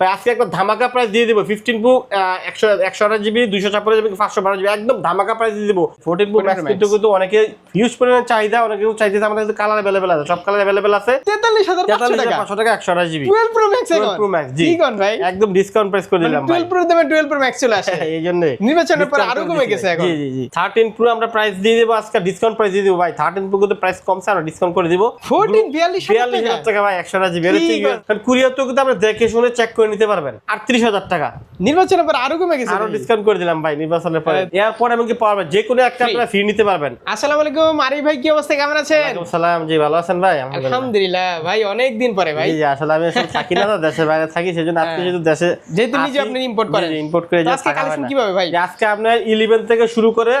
আজকে একটা ধামাকা প্রাইস দিয়ে দিব। ফিফটিন প্রো একশো একশো আঠাশ জিবি দুইশো ছাপ্পান্ন জিবি পাঁচশো বারো জিবি একদম ধামাকা প্রাইস দিয়ে দিব। ফোরটিন 14 ম্যাক্স কিন্তু কিন্তু অনেকে হিউজ পরিমাণে চাহিদা অনেকে চাইতেছে আমাদের কিন্তু কালার অ্যাভেলেবেল আছে সব কালার অ্যাভেলেবেল আছে। তেতাল্লিশ হাজার তেতাল্লিশ টাকা। পাঁচশো টাকা একশো আঠাশ জিবি টুয়েলভ প্রো ম্যাক্স এখন? প্রো ম্যাক্স জি। ভাই? একদম ডিসকাউন্ট প্রাইস করে দিলাম টুয়েলভ প্রো দামে টুয়েলভ প্রো ম্যাক্স চলে আসে। এই জন্যই নির্বাচনের পর আরও কমে গেছে এখন। জি জি জি। থার্টিন প্রো আমরা প্রাইস দিয়ে দেবো আজকে ডিসকাউন্ট প্রাইস দিয়ে দেবো ভাই। থার্টিন প্রো কিন্তু প্রাইস কমছে আমরা ডিসকাউন্ট করে দিব। ফোরটিন বিয়াল্লিশ বিয়াল্লিশ হাজার টাকা? ভাই একশো আঠাশ জিবি কুরিয়ার তো কিন্তু আমরা দেখে শুনে চেক করে নিতে পারবেন আটত্রিশ হাজার টাকা নির্বাচনের পর আরো কমে গেছে আরো ভাই। ডিসকাউন্ট করে দিলাম ভাই নির্বাচনের পরে এরপর এমনকি পাওয়ার যে কোনো একটা Free। আপনারা ফ্রি নিতে পারবেন আসসালামু আলাইকুম আরিফ ভাই কি অবস্থা কেমন আছেন ওয়ালাইকুম সালাম জি ভালো আছেন ভাই আলহামদুলিল্লাহ আলহামদুলিল্লাহ ভাই অনেক দিন পরে ভাই জি জি আসলে আমি আসলে থাকি না তো দেশের বাইরে থাকি সেজন্য আজকে যেহেতু দেশে যেহেতু নিজে আপনি import করেন। ইম্পোর্ট করে তো যে আজকে থাকা হয় collection না। কিভাবে ভাই? যে আজকে আপনার 11 থেকে শুরু করে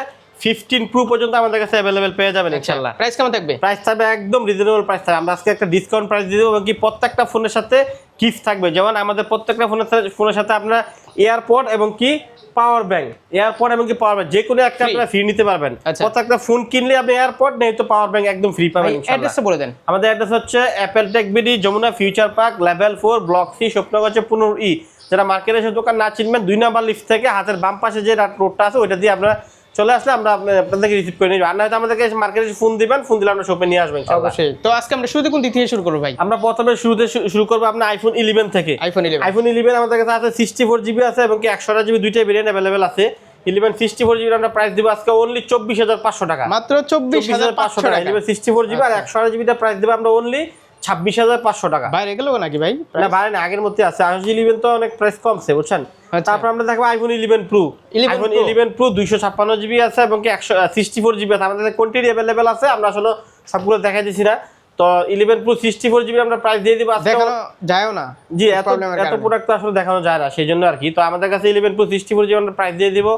15 প্রো পর্যন্ত আমাদের কাছে अवेलेबल পেয়ে যাবেন ইনশাআল্লাহ প্রাইস কেমন থাকবে প্রাইস থাকবে একদম রিজনেবল প্রাইস থাকবে আমরা আজকে একটা ডিসকাউন্ট প্রাইস দিয়ে দেবো এবং কি প্রত্যেকটা ফোনের সাথে গিফট থাকবে। যেমন আমাদের প্রত্যেকটা ফোনের সাথে ফোনের সাথে আপনার এয়ারপড এবং কি পাওয়ার ব্যাংক। এয়ারপড এবং কি পাওয়ার ব্যাংক। যে কোনো একটা আপনারা ফ্রি নিতে পারবেন। আচ্ছা। প্রত্যেকটা ফোন কিনলে আপনি এয়ারপড নেই তো পাওয়ার ব্যাংক একদম ফ্রি পাবেন অ্যাড্রেসটা বলে দেন। আমাদের অ্যাড্রেস হচ্ছে Apple Tech BD Jamuna Future Park level four block C স্বপ্নগঞ্জে পুনর ই যারা মার্কেটে এসে দোকান না চিনবেন দুই নাম্বার লিফট থেকে হাতের বাম পাশে যে রোডটা আছে ওইটা দিয়ে আপনারা চলে আসলে আমরা আপনাদেরকে রিসিভ করে নিব। আর না নয়তো আমাদেরকে মার্কেটে ফোন দিবেন ফোন দিলে আমরা শপে নিয়ে আসবেন। অবশ্যই। তো আজকে আমরা শুরুতে কোন দিক থেকে শুরু করব ভাই? আমরা প্রথমে শুরুতে শুরু করব আপনার আইফোন ইলেভেন থেকে। আইফোন ইলেভেন আইফোন ইলেভেন আমাদের কাছে আছে সিক্সটি ফোর জিবি আছে এবং কি একশো জিবি দুইটাই ভেরিয়েন্ট অ্যাভেলেবেল আছে। ইলেভেন সিক্সটি ফোর জিবি আমরা প্রাইস দিব আজকে অনলি চব্বিশ হাজার পাঁচশো টাকা। মাত্র চব্বিশ হাজার পাঁচশো টাকা। ইলেভেন সিক্সটি ফোর জিবি আর একশো জিবিটা প্রাইস দেবো আমরা অনলি ছাব্বিশ হাজার পাঁচশো টাকা। বাইরে গেল নাকি ভাই? না বাইরে না আগের মধ্যে আছে। আইফোন ইলেভেন তো অনেক প্রাইস কমছে বুঝছেন? আচ্ছা। তারপর আমরা দেখব iPhone eleven pro 11 iPhone eleven pro দুইশো ছাপ্পান্ন জিবি আছে এবং কি একশো সিক্সটি ফোর জিবি আছে। আমাদের কোনটি অ্যাভেলেবেল আছে আমরা আসলে সবগুলো দেখাই দিচ্ছি না। তো eleven pro sixty four GB আমরা প্রাইস দিয়ে দিব দেখানো যায়ও না। জি এত এত প্রোডাক্ট তো আসলে দেখানো যায় না সেই জন্য আর কি। তো আমাদের কাছে eleven pro sixty four GB আমরা প্রাইস দিয়ে দিব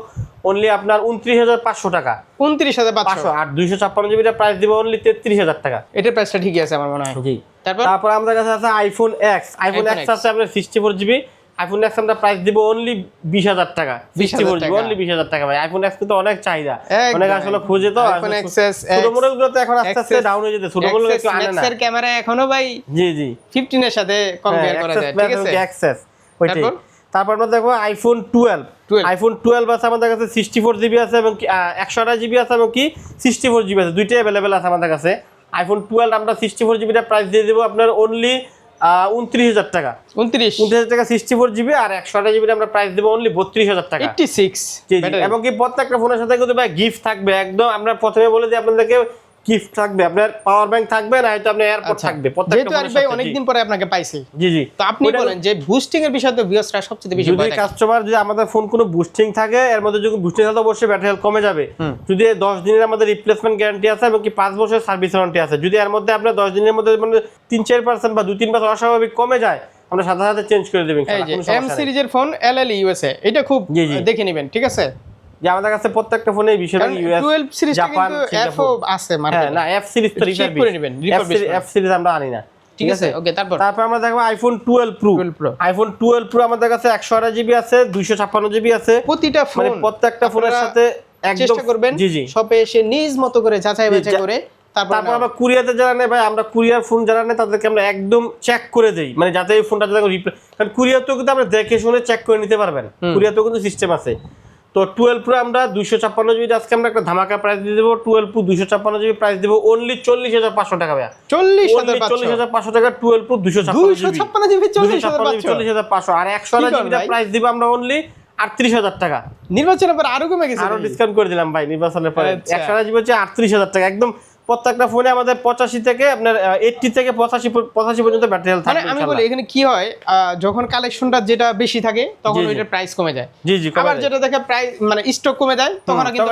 অনলি আপনার উনত্রিশ হাজার পাঁচশো টাকা। উনত্রিশ হাজার পাঁচশো। আর দুইশো ছাপ্পান্ন জিবিটা প্রাইস দিব অনলি তেত্রিশ হাজার টাকা। এটা প্রাইসটা ঠিকই আছে আমার মনে হয়। জি তারপর? তারপর আমাদের কাছে আছে আইফোন এক্স আইফোন এক্স আছে আপনার sixty four GB iPhone X আমরা প্রাইস দিব অনলি বিশ হাজার টাকা। 20,000 সিক্সটি ফোর জিবি অনলি বিশ হাজার টাকা ভাই। আইফোন এক্স কিন্তু অনেক চাহিদা। অনেক আসলে। খুঁজে তো iPhone XS, ছোট মডেলগুলো তো এখন আস্তে আস্তে ডাউন হয়ে যেতে ছোট মডেল একটু আনে না। এর ক্যামেরা এখনও ভাই জি জি। ফিফটিন এর সাথে কম্পেয়ার করা যায় ঠিক আছে? অ্যাক্সেস ওইটাই। তারপর? আমরা দেখব আইফোন টুয়েলভ 12 আইফোন টুয়েলভ আছে আমাদের কাছে সিক্সটি ফোর জিবি আছে এবং একশো আঠাশ জিবি আছে এবং কি সিক্সটি ফোর জিবি আছে। দুইটাই অ্যাভেলেবেল আছে আমাদের কাছে। আইফোন টুয়েলভ আমরা সিক্সটি ফোর জিবিটা প্রাইস দিয়ে দেবো আপনার অনলি উনত্রিশ হাজার টাকা। উনত্রিশ? উনত্রিশ হাজার টাকা সিক্সটি ফোর জিবি আর একশো আঠাশ জিবি আমরা প্রাইস দেবো অনলি বত্রিশ হাজার টাকা। Eighty six. এবং কি প্রত্যেকটা ফোনের সাথে কিন্তু ভাই গিফট থাকবে। একদম আমরা প্রথমে বলে দিই আপনাদেরকে গিফট থাকবে আপনার পাওয়ার ব্যাংক থাকবে না হয়তো আপনার এয়ারপোর্ট থাকবে আচ্ছা। যেহেতু আরিফ ভাই অনেকদিন পরে আপনাকে পাইছি। জি জি। তো আপনি বলেন যে বুস্টিং এর বিষয়ে তো ভিউয়ার্সরা সবচেয়ে বেশি যদি। কাস্টমার যদি আমাদের ফোন কোনো বুস্টিং থাকে এর মধ্যে যদি বুস্টিং থাকে অবশ্যই ব্যাটারি হেলথ কমে যাবে। যদি দশ দিনের আমাদের রিপ্লেসমেন্ট গ্যারান্টি আছে এবং কি পাঁচ বছরের সার্ভিস ওয়ারেন্টি আছে যদি এর মধ্যে আপনার দশ দিনের মধ্যে মানে তিন চার পার্সেন্ট বা দুই তিন পার্সেন্ট অস্বাভাবিক কমে যায় আমরা সাথে সাথে চেঞ্জ করে দেবেন এম সিরিজের ফোন এলএল ইউএসএ এটা খুব। দেখে নেবেন ঠিক আছে? যে আমাদের কাছে প্রত্যেকটা ফোনে বিশেষ ইউএস 12 জাপান এফও আছে হ্যাঁ মার্কেটে না এফ সিরিজ তো check করে নেবেন, এফ সিরিজ আমরা আনি না ঠিক আছে ওকে তারপর? তারপর আমরা দেখব iPhone twelve pro iPhone twelve pro আমাদের কাছে একশো আঠাশ জিবি আছে দুইশো ছাপ্পান্ন জিবি আছে। প্রতিটা ফোন মানে প্রত্যেকটা ফোনের সাথে একদম চেষ্টা করবেন জি জি। শপে এসে নিজ মতো করে যাচাই বাছাই করে তারপর আমরা কুরিয়াতে যারা নেই ভাই আমরা কুরিয়ার ফোন যারা নেই তাদেরকে আমরা একদম চেক করে দেই। মানে যাতে এই ফোনটা যাতে কারণ কুরিয়ার তো কিন্তু আমরা দেখে শুনে চেক করে নিতে পারবেন। কুরিয়ার তো কিন্তু সিস্টেম আছে। তো টুয়েলভ প্রো আমরা দুইশো ছাপ্পান্ন জিবি আজকে আমরা একটা ধামাকা প্রাইস দিয়ে দেবো। টুয়েলভ প্রো দুইশো ছাপ্পান্ন জিবি প্রাইস দেবো অনলি চল্লিশ হাজার পাঁচশো টাকা ভাইয়া। চল্লিশ হাজার চল্লিশ পাঁচশো। হাজার পাঁচশো টাকা টুয়েলভ প্রো দুইশো ছাপ্পান্ন জিবি চল্লিশ হাজার পাঁচশো। আর একশো জিবিটা প্রাইস দিব আমরা অনলি আটত্রিশ হাজার টাকা। নির্বাচনের পর আরও কমে গেছে আরও ডিসকাউন্ট করে দিলাম ভাই নির্বাচনের পরে। আচ্ছা। একশো জিবি হচ্ছে আটত্রিশ হাজার টাকা। একদম প্রত্যেকটা ফোনে আমাদের পঁচাশি থেকে আপনার এইটটি থেকে পঁচাশি পঁচাশি পর্যন্ত ব্যাটারি হেলথ মানে আমি বলি এখানে কি হয় যখন কালেকশনটা যেটা বেশি থাকে তখন। ওইটার প্রাইস কমে যায়। জি জি আবার যেটা দেখে প্রাইস মানে স্টক কমে যায় তখন কিন্তু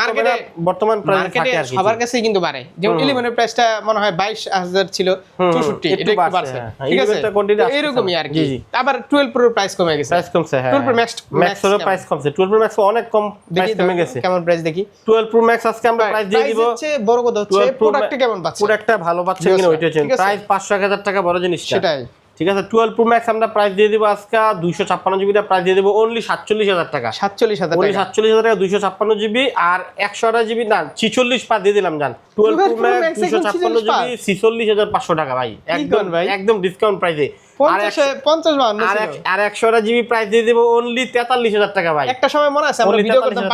মার্কেটে বর্তমান প্রাইস মার্কেটে থাকে সবার কাছেই কিন্তু বাড়ে। যেমন ইলেভেনের প্রাইসটা মনে হয় বাইশ হাজার ছিল চৌষট্টি এটা একটু বাড়ছে, হ্যাঁ। ঠিক আছে? 11 টা quantity এরকমই আর কি। আবার টুয়েলভ প্রোর প্রাইস কমে গেছে। প্রাইস কমছে হ্যাঁ 12 Pro Max- Max ম্যাক্সেরও প্রাইস কমছে। 12 Pro Max অনেক কম প্রাইস কমে গেছে। কেমন প্রাইস দেখি। 12 Pro Max আজকে আমরা প্রাইস দিয়ে দিব Price হচ্ছে বড় কথা হচ্ছে প্রোডাক্টটা কেমন পাচ্ছে? প্রোডাক্টটা ভালো পাচ্ছেন কিনা ওইটা হচ্ছে প্রাইস 500 1000 টাকা বড় জিনিসটা সেটাই। ঠিক আছে 12 Pro Max আমরা প্রাইস দিয়ে দিব আজকে 256 জিবিটা প্রাইস দিয়ে দিব অনলি 47000 টাকা। সাতচল্লিশ হাজার টাকা। সাতচল্লিশ হাজার টাকা দুইশো ছাপ্পান্ন জিবি আর একশো আঠাশ জিবি না ছিচল্লিশ পা দিয়ে দিলাম জান। টুয়েলভ 12 প্রো ম্যাক্স দুইশো ছাপ্পান্ন জিবি ছিচল্লিশ হাজার পাঁচশো টাকা ভাই। একদম ভাই? একদম ডিসকাউন্ট প্রাইসে আর ছিল। এক- আর একশো জিবি প্রাইস দিয়ে দেবো অনলি তেতাল্লিশ হাজার টাকা ভাই। একটা সময় মনে আছে আমরা ভিডিও করতাম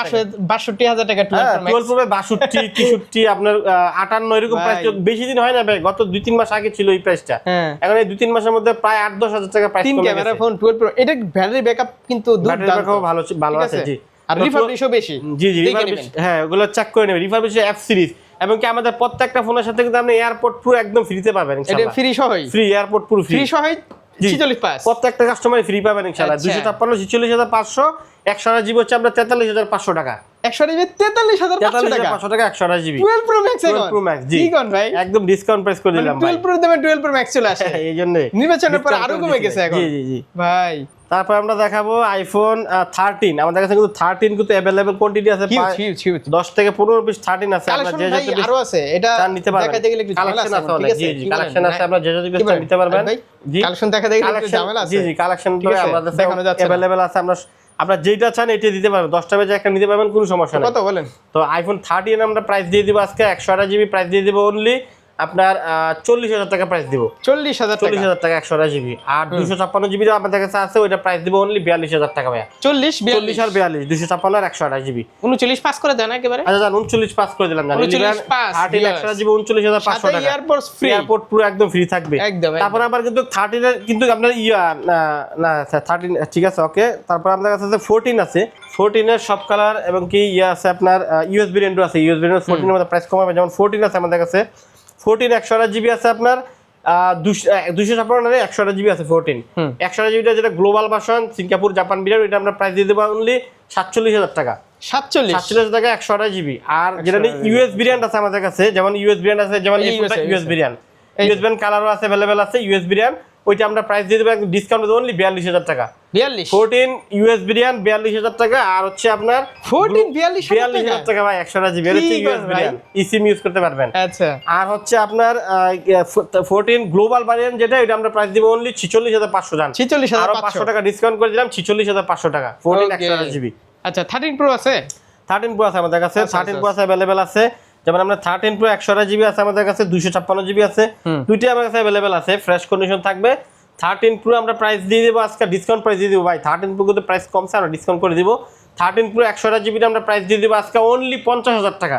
বাষট্টি হাজার টাকা হ্যাঁ 12 Pro Max। টুয়েলভ প্রো বাষট্টি তেষট্টি আপনার আটান্ন এরকম। প্রাইস বেশি দিন হয় না ভাই গত দুই তিন মাস আগে ছিল এই প্রাইসটা হ্যাঁ। এখন এই দুই তিন মাসের মধ্যে প্রায় আট দশ হাজার টাকা প্রাইস তিন ক্যামেরা ফোন টুয়েলভ প্রো এটা ব্যাটারি ব্যাকআপ কিন্তু ব্যাটারি ব্যাকআপ ভালো ভালো আছে জি। আর রিফার্বিশও বেশি। জি জি। হ্যাঁ ওগুলো চেক করে নেবে রিফার্বিশ অ্যাপ সিরিজ এবং কি আমাদের প্রত্যেকটা ফোনের সাথে কিন্তু আপনি এয়ারপোর্ট পুরো একদম ফ্রিতে পাবেন এটা ফ্রি সহই। ফ্রি এয়ারপোর্ট পুরো ফ্রি সহই প্রত্যেকটা কাস্টমার ফ্রি পাবেন ইনশাআল্লাহ। আচ্ছা। দুশো ছাপ্পান্ন ছিচল্লিশ হাজার পাঁচশো একশো আড়াই জিবি হচ্ছে আমরা তেতাল্লিশ হাজার পাঁচশো টাকা। একশো জিবি তেতাল্লিশ হাজার টাকা। পাঁচশো টাকা একশো আড়াই GB twelve pro max pro max জি। ভাই? একদম ডিসকাউন্ট প্রাইস করে দিলাম twelve pro twelve pro max চলে আসে। এই জন্য। নির্বাচনের পর আরও কমে গেছে এখন। জি জি জি। ভাই। তারপর আমরা দেখাবো আইফোন থার্টিন আমাদের কাছে কিন্তু থার্টিন কিন্তু অ্যাভেলেবল কোয়ান্টিটি আছে দশ থেকে পনেরো পিস থার্টিন আছে। আমরা কালেকশন যে যত আছে। এটা নিতে পারবেন। দেখাতে গেলে কালেকশন আছে অনেক। জি জি কালেকশন আছে হ্যাঁ। আমরা যে যত পিস? নিতে পারবেন। জি। কালেকশন দেখাতে গেলে একটু ঝামেলা আছে। জি জি কালেকশন আছে? আমাদের দেখানো যাচ্ছে না। আছে। আমরা আপনারা যেটা চান এটা দিতে পারবেন। দশটা বেজে একটা নিতে পারবেন কোনো সমস্যা নেই। কত বলেন? তো আইফোন থার্টিন আমরা প্রাইস দিয়ে দিব আজকে। একশো আঠাশ জিবি প্রাইস দিয়ে দিব অনলি আপনার চল্লিশ হাজার টাকা প্রাইস দিব। চল্লিশ হাজার চল্লিশ হাজার টাকা একশো আঠাশ জিবি আর দুশো ছাপ্পান্ন জিবি আমাদের কাছে আছে ওইটা প্রাইস দিব অনলি বিয়াল্লিশ হাজার টাকা ভাইয়া। চল্লিশ চল্লিশ বিয়াল্লিশ আর বিয়াল্লিশ দুশো ছাপ্পান্ন আর একশো আঠাশ জিবি উনচল্লিশ পাস করে দেন একেবারে। আচ্ছা জান উনচল্লিশ পাস করে দিলাম জানি। 39 থার্টিন yes. একশো জিবি উনচল্লিশ হাজার পাঁচশো টাকা। এয়ারপোর্টস ফ্রি এয়ারপোর্ট পুরো একদম ফ্রি থাকবে। একদম। তারপর আবার কিন্তু থার্টিন কিন্তু আপনার ইয়া না না থার্টিন ঠিক আছে ওকে তারপর আপনার কাছে আছে ফোরটিন আছে। ফোরটিনের সব কালার এবং কি ইয়ে আছে আপনার ইউএসবি রেন্ডো আছে। ইউএসবি রেন্ডো ফোরটিনের মধ্যে প্রাইস কমাবে। যেমন ফোরটিন আছে আমাদের কাছে। ফোরটিন একশো আঠাশ জিবি আছে আপনার দুশো ছাপ্পান্ন একশো আঠাশ জিবি আছে ফোরটিন একশো আঠাশ জিবিটা যেটা গ্লোবাল ভার্সন সিঙ্গাপুর জাপান বিরাট ওইটা আমরা প্রাইস দিয়ে দেবো অনলি সাতচল্লিশ হাজার টাকা। সাতচল্লিশ? সাতচল্লিশ টাকা একশো আঠাশ জিবি আর যেটা ইউএস বিরিয়ান আছে আমাদের কাছে যেমন ইউএস বিরিয়ান আছে যেমন ইউএস বিরিয়ান ইউএস বিরিয়ান কালারও আছে অ্যাভেলেবেল আছে ইউএস বিরিয়ান ওইটা আমরা প্রাইস দিয়ে দেবো একদম ডিসকাউন্ট দেবো অনলি বিয়াল্লিশ হাজার টাকা। বিয়াল্লিশ? ফোরটিন ইউএস বিরিয়ান বিয়াল্লিশ হাজার টাকা আর হচ্ছে আপনার ফোরটিন বিয়াল্লিশ বিয়াল্লিশ হাজার টাকা ভাই একশো আঠাশ জিবি হচ্ছে ইউএস বিরিয়ান ইসিম ইউজ করতে পারবেন। আচ্ছা। আর হচ্ছে আপনার ফোরটিন গ্লোবাল ভ্যারিয়েন্ট যেটা এটা আমরা প্রাইস দিব অনলি ছিচল্লিশ হাজার পাঁচশো জান। ছিচল্লিশ হাজার পাঁচশো। টাকা ডিসকাউন্ট করে দিলাম ছিচল্লিশ হাজার পাঁচশো টাকা। ফোরটিন. একশো জিবি। আচ্ছা থার্টিন প্রো আছে? থার্টিন প্রো আছে আমাদের কাছে। আচ্ছা, থার্টিন আচ্ছা, প্রো আছে অ্যাভেলেবেল আছে। যেমন আমরা থার্টিন প্রো একশো আঠাশ জিবি আছে আমাদের কাছে দুইশো ছাপ্পান্ন জিবি আছে। দুইটি আমার কাছে অ্যাভেলেবেল আছে ফ্রেশ কন্ডিশন থাকবে। থার্টিন প্রো আমরা প্রাইস দিয়ে দেবো আজকে ডিসকাউন্ট প্রাইস দিয়ে দেবো। ভাই থার্টিন প্রো কিন্তু প্রাইস কমছে আমরা ডিসকাউন্ট করে দিব। থার্টিন প্রো একশো আঠাশ জিবিটা আমরা প্রাইস দিয়ে দেবো আজকে অনলি পঞ্চাশ হাজার টাকা।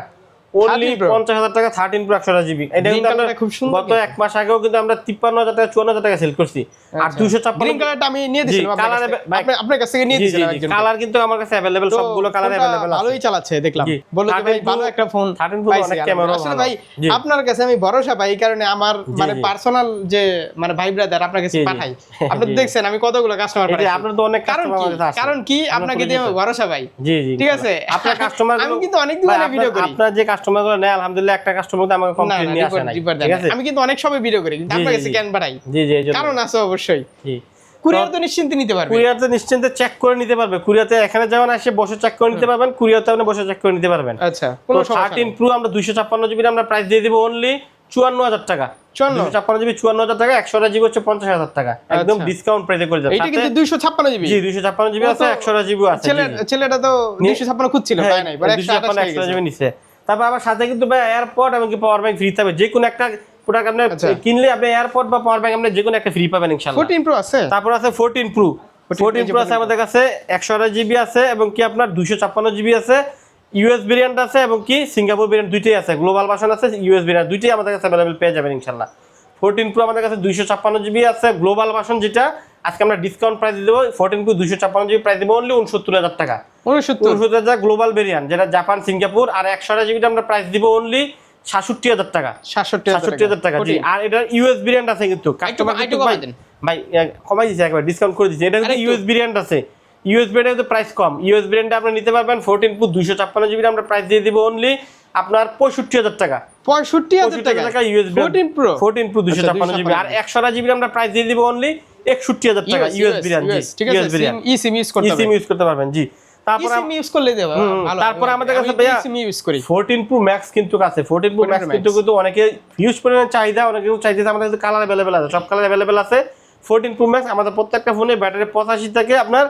অনলি 13 পঞ্চাশ হাজার টাকা থার্টিন প্রো একশো আঠাশ জিবি এটা কিন্তু আমরা খুব সুন্দর গত এক মাস আগেও কিন্তু আমরা তিপ্পান্ন হাজার টাকা চুয়ান্ন হাজার টাকা সেল করছি। আর ছাপ্পান্ন গ্রিন কালারটা আমি নিয়ে দিয়েছিলাম আপনার কাছ থেকে। আপনার কাছ থেকে নিয়ে দিয়েছিলাম কালার কিন্তু আমার কাছে সবগুলো কালার আছে। ভালোই চালাচ্ছে দেখলাম। জি। বলল যে ভাই ভালো একটা ফোন 13 Pro পাইছি অনেক আসলে ভাই আপনার কাছে আমি ভরসা পাই এই কারণে আমার মানে। পার্সোনাল যে মানে ভাই ব্রাদার আপনার কাছে। পাঠাই। আপনি দেখছেন আমি কতগুলো কাস্টমার পাঠাই আপনার তো অনেক কারণ কি। কারণ কি? আপনাকে দিয়ে ভরসা পাই। জি জি ঠিক আছে? আপনার কাস্টমার আমি কিন্তু অনেক দিন ভিডিও করি। আপনার যে কাস্টমারগুলো নেয় আলহামদুলিল্লাহ একটা কাস্টমার তো আমাকে না কমপ্লেইন নিয়ে আসে দেন ঠিক আছে? আমি কিন্তু অনেক সময় ভিডিও করি কিন্তু আপনার কাছে কেন পাঠাই জি জি কারণ আছে অবশ্যই। জি। কুরিয়ার তো নিশ্চিন্তে নিতে পারবে। কুরিয়ার তো নিশ্চিন্তে চেক করে নিতে পারবে। কুরিয়াতে এখানে যেমন আসে বসে চেক করে নিতে পারবেন কুরিয়াতে আপনি বসে চেক করে নিতে পারবেন। আচ্ছা কোনো থার্টিন প্রো আমরা দুইশো ছাপ্পান্ন জিবি আমরা প্রাইস দিয়ে দিব অনলি চুয়ান্ন হাজার টাকা। 54? দুশো ছাপ্পান্ন জিবি চুয়ান্ন হাজার টাকা একশো জিবি হচ্ছে পঞ্চাশ হাজার টাকা। একদম আচ্ছা। ডিসকাউন্ট প্রাইসে করে দেবেন এইটা কিন্তু দুইশো ছাপ্পান্ন জিবি জি দুইশো ছাপ্পান্ন জিবি আছে তো- একশো জিবিও আছে। ছেলেটা তো দুইশো ছাপ্পান্ন খুঁজছিল হ্যাঁ, পায় নাই? একশো দুইশো ছাপ্পান্ন একশো। জিবি নিচ্ছে তারপর আবার সাথে কিন্তু ভাই এয়ারপড এমনকি পাওয়ার ব্যাংক ফ্রি থাকবে। যে কোনো একটা প্রোডাক্ট আপনি আচ্ছা। কিনলে আপনি এয়ারপড বা পাওয়ার ব্যাংক আপনি যে কোনো একটা ফ্রি পাবেন ইনশাল্লাহ 14 প্রো আছে? তারপর আছে ফোরটিন প্রো 14 ফোরটিন প্রো আছে আমাদের কাছে একশো আঠাশ জিবি আছে এবং কি আপনার দুইশো ছাপ্পান্ন জিবি আছে ইউএস ভেরিয়েন্ট আছে এবং কি সিঙ্গাপুর ভেরিয়েন্ট দুইটাই আছে। গ্লোবাল ভার্সন আছে ইউএস ভেরিয়েন্ট দুইটাই আমাদের কাছে অ্যাভেলেবল পেয়ে যাবেন ইনশাল্লাহ ফোরটিন প্রো আমাদের কাছে দুইশো ছাপ্পান্ন জিবি আছে গ্লোবাল ভার্সন যেটা আজকে আমরা ডিসকাউন্ট প্রাইস দেবো ফোরটিন প্রো দুইশো ছাপ্পান্ন জিবি প্রাইস দেবো অনলি উনসত্তর হাজার টাকা। উনসত্তর? উনসত্তর হাজার গ্লোবাল ভেরিয়েন্ট যেটা জাপান সিঙ্গাপুর আর একশো আঠাশ জিবিটা আমরা প্রাইস দিব অনলি সাতষট্টি হাজার টাকা। সাতষট্টি সাতষট্টি হাজার টাকা জি। আর এটার ইউএস ভেরিয়েন্ট আছে কিন্তু ভাই কমাই দিচ্ছে একবার ডিসকাউন্ট করে দিচ্ছে এটা কিন্তু ইউএস ভেরিয়েন্ট আছে। ইউএস ভেরিয়েন্ট প্রাইস কম। ইউএস ভেরিয়েন্টটা আপনি নিতে পারবেন ফোরটিন প্রো দুইশো ছাপ্পান্ন জিবি আমরা প্রাইস দিয়ে দিব অনলি আপনার পঁয়ষট্টি হাজার টাকা। পঁয়ষট্টি হাজার টাকা? US fourteen pro fourteen pro আচ্ছা, ছাপ্পান্ন জিবি আর 256 একশো জিবি আমরা প্রাইস দিয়ে দিব অনলি একষট্টি হাজার টাকা ইউএস ভেরিয়েন্ট ঠিক আছে ভেরিয়েন্ট ই সিম ইউজ করতে ইসিম ইউজ করতে পারবেন জি। তারপর ইউজ করলে দেবে তারপরে আমাদের কাছে আমি ভাইয়া- সিম ইউজ করি। ফোরটিন প্রো ম্যাক্স কিন্তু আছে। ফোরটিন প্রো ম্যাক্স কিন্তু কিন্তু অনেকে পরিমাণ চাহিদা অনেকে চাইতেছে আমাদের কিন্তু কালার অ্যাভেলেবেল আছে সব কালার অ্যাভেলেবেল আছে। ফোরটিন প্রো ম্যাক্স আমাদের প্রত্যেকটা ফোনে ব্যাটারি পঁচাশি থেকে আপনার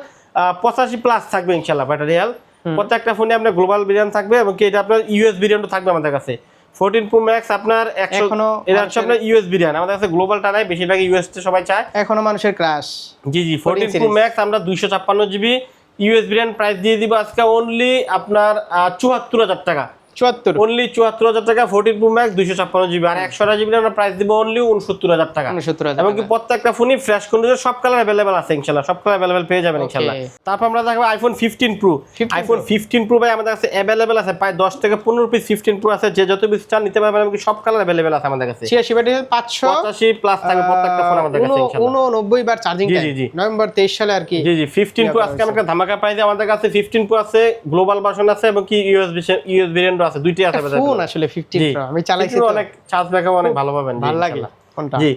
পঁচাশি প্লাস থাকবে ইনশাল্লাহ ব্যাটারি হেলথ প্রত্যেকটা ফোনে আপনার গ্লোবাল ভেরিয়েন্ট থাকবে এবং কি এটা আপনার ইউএস ভেরিয়েন্টও থাকবে আমাদের কাছে। ফোরটিন প্রো ম্যাক্স আপনার একশো এখনও এটা হচ্ছে আপনার ইউএসবি র্যান আমাদের কাছে গ্লোবালটা নাই বেশিরভাগ ইউএসতে সবাই চায়। এখনও মানুষের ক্রাশ জি জি ফোরটিন প্রো series। ম্যাক্স আমরা দুইশো ছাপ্পান্ন জিবি ইউএসবি র্যান প্রাইস দিয়ে দিব আজকে অনলি আপনার চুয়াত্তর হাজার টাকা। চুয়াত্তর। অনলি চুয়াত্তর হাজার টাকা ফোরটিন প্রো ম্যাক্স দুইশো ছাপ্পান্ন জিবি। আর একশো জিবি আমরা প্রাইস দিব অনলি উনসত্তর হাজার টাকা। উনসত্তর হাজার এমনকি প্রত্যেকটা ফোনই ফ্রেশ কন্ডিশন সব কালার অ্যাভেলেবেল আছে ইনশাল্লাহ। সব কালার অ্যাভেলেবেল পেয়ে যাবেন ইনশাল্লাহ। তারপর আমরা দেখব iPhone fifteen pro iPhone fifteen pro ভাই আমাদের কাছে অ্যাভেলেবেল আছে প্রায় দশ থেকে পনেরো পিস ফিফটিন প্রো আছে। যে যত পিস চান নিতে পারবেন এমনকি সব কালার অ্যাভেলেবেল আছে আমাদের কাছে। ছিয়াশি ব্যাটারি পাঁচশো। পঁচাশি প্লাস থাকবে প্রত্যেকটা ফোন আমাদের কাছে উননব্বই বার চার্জিং জি, জি। নভেম্বর তেইশ সালে আর কি। জি জি ফিফটিন প্রো আজকে আমাদের ধামাকা প্রাইসে আমাদের কাছে ফিফটিন প্রো আছে গ্লোবাল ভার্সন আছে এবং কি ইউএসবি ইউএসবি ভেরিয়েন্ট আছে দুইটাই আছে ফোন আসলে ফিফটিন জি। আমি চালাইছি। অনেক চার্জ ব্যাকআপ অনেক ভালো পাবেন ভালো লাগে ইনশাল্লাহ। জি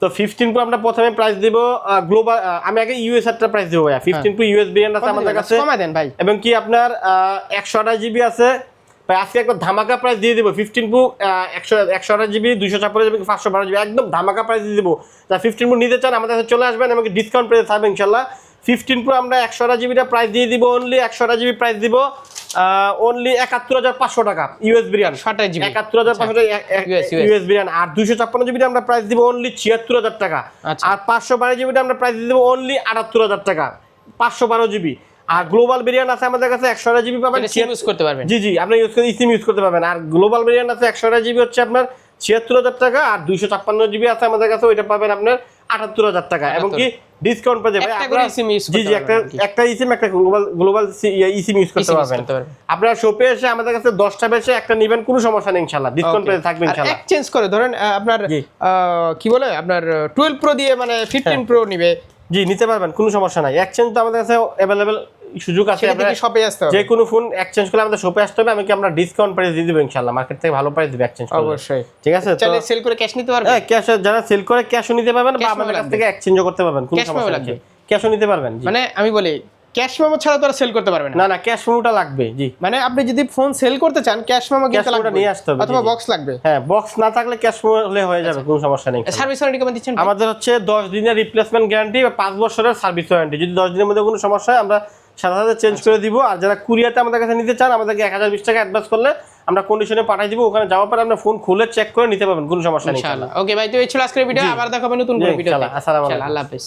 তো ফিফটিন প্রো আমরা প্রথমে প্রাইস দিব গ্লোবাল আমি আগে ইউএস এরটা প্রাইস দিব ভাইয়া। ফিফটিন প্রো ইউএস ভেরিয়েন্ট আছে আমাদের কাছে। কমাই দেন ভাই। এবং কি আপনার একশো আঠাশ জিবি আছে। ভাই আজকে একটা ধামাকা প্রাইস দিয়ে দিব। ফিফটিন প্রো একশো একশো আঠাশ জিবি দুইশো ছাপ্পান্ন জিবি পাঁচশো বারো জিবি একদম ধামাকা প্রাইস দিয়ে দিব। যা ফিফটিন প্রো নিতে চান আমাদের কাছে চলে আসবেন এবং ডিসকাউন্ট প্রাইস থাকবে ইনশাল্লাহ। ফিফটিন প্রো আমরা একশো আঠাশ জিবিটা প্রাইস দিয়ে দিব অনলি একশো আঠাশ জিবি প্রাইস দিব। অনলি একাত্তর হাজার পাঁচশো টাকা ইউএস বিরিয়ানি। ষাটাই জিবি একাত্তর হাজার পাঁচশো US, US ইউএস বিরিয়ানি। আর দুইশো ছাপ্পান্ন জিবিটা আমরা প্রাইস দিব অনলি ছিয়াত্তর হাজার টাকা। আচ্ছা। আর পাঁচশো বারো জিবিটা আমরা প্রাইস দেবো অনলি আটাত্তর হাজার টাকা। পাঁচশো বারো জিবি আর গ্লোবাল ভেরিয়েন্ট আছে আমাদের কাছে একশো আঠাশ জিবি পাবেন। সিম ইউজ করতে পারবেন। জি জি আপনি ইউজ করে ইসিম ইউজ করতে পারবেন। আর গ্লোবাল ভেরিয়েন্ট আছে একশো আঠাশ জিবি হচ্ছে আপনার ছিয়াত্তর হাজার টাকা আর দুইশো ছাপ্পান্ন জিবি আছে আমাদের কাছে ওইটা পাবেন আপনার আটাত্তর হাজার টাকা। এবং কি ডিসকাউন্ট পেয়ে যাবে। জি জি একটা। একটা ইসিম একটা গ্লোবাল গ্লোবাল ইসিম ইউজ করতে পারবেন। আপনারা শপে এসে আমাদের কাছে দশটা বেশে একটা নেবেন কোনো সমস্যা নেই ইনশাল্লাহ। ডিসকাউন্ট পেয়ে থাকবে ইনশাল্লাহ। এক্সচেঞ্জ করে ধরেন আপনার কি বলে? আপনার টুয়েলভ প্রো দিয়ে মানে ফিফটিন হ্যাঁ। প্রো নিবে। জি নিতে পারবেন কোনো সমস্যা নাই। এক্সচেঞ্জ তো আমাদের কাছে অ্যাভেলেবেল সুযোগ আছে আপনারা শপে আসতে হবে। যে কোনো ফোন এক্সচেঞ্জ করলে আমাদের শপে আসতে হবে। আমি কি আমরা ডিসকাউন্ট প্রাইস দিয়ে দেবো ইনশাল্লাহ মার্কেট থেকে ভালো প্রাইস দিবে এক্সচেঞ্জ করলে। অবশ্যই। ঠিক আছে? তো চাইলে সেল করে ক্যাশ নিতে পারবে? হ্যাঁ ক্যাশ যারা সেল করে ক্যাশও নিতে পারবেন বা আমাদের কাছ থেকে এক্সচেঞ্জও করতে পারবেন কোনো সমস্যা লাগবে। ক্যাশও নিতে পারবেন। মানে আমি বলি ক্যাশ মেমো ছাড়া তো আর সেল করতে পারবে না। না ক্যাশ মেমোটা লাগবে জি। মানে আপনি যদি ফোন সেল করতে চান ক্যাশ মেমো কিনতে লাগবে। নিয়ে আসতে হবে, অথবা। বক্স লাগবে। হ্যাঁ বক্স না থাকলে ক্যাশ মেমো হলে হয়ে যাবে কোনো সমস্যা নেই সার্ভিস ওয়ারেন্টি কেমন দিচ্ছেন আমাদের হচ্ছে দশ দিনের রিপ্লেসমেন্ট গ্যারান্টি বা পাঁচ বছরের সার্ভিস ওয়ারেন্টি যদি দশ দিনের মধ্যে কোনো সমস্যা হয় আমরা সাথে সাথে চেঞ্জ করে দিব। আর যারা কুরিয়াতে আমাদের কাছে নিতে চান আমাদেরকে এক হাজার বিশ টাকা অ্যাডভান্স করলে আমরা কন্ডিশনে পাঠিয়ে দিব। ওখানে যাওয়ার পরে আপনার ফোন খুলে চেক করে নিতে পারবেন কোনো সমস্যা নেই। ওকে ভাই তো এই ছিল আজকের ভিডিও আবার দেখাবেন নতুন ভিডিও আসসালামু আলাইকুম। আল্লাহ হাফেজ।